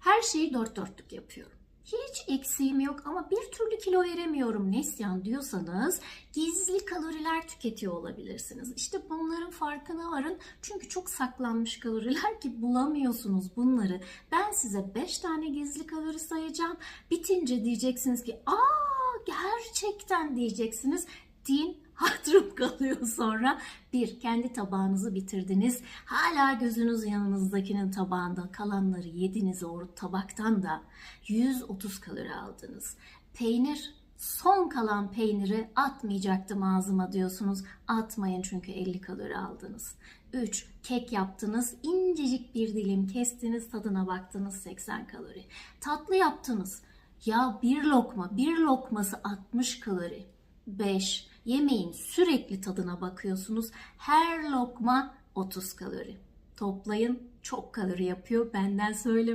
Her şeyi dört dörtlük yapıyorum. Hiç eksiğim yok ama bir türlü kilo veremiyorum Neslihan diyorsanız gizli kaloriler tüketiyor olabilirsiniz. İşte bunların farkına varın. Çünkü çok saklanmış kaloriler ki bulamıyorsunuz bunları. Ben size 5 tane gizli kalori sayacağım. Bitince diyeceksiniz ki aa gerçekten diyeceksiniz. Din kalıyor sonra. Bir, kendi tabağınızı bitirdiniz. Hala gözünüz yanınızdakinin tabağında kalanları yediniz o tabaktan da 130 kalori aldınız. Peynir, son kalan peyniri atmayacaktım ağzıma diyorsunuz. Atmayın çünkü 50 kalori aldınız. 3. Kek yaptınız. incecik bir dilim kestiniz. Tadına baktınız 80 kalori. Tatlı yaptınız. Ya bir lokma, bir lokması 60 kalori. 5. Yemeğin sürekli tadına bakıyorsunuz. Her lokma 30 kalori. Toplayın çok kalori yapıyor. Benden söylemesi.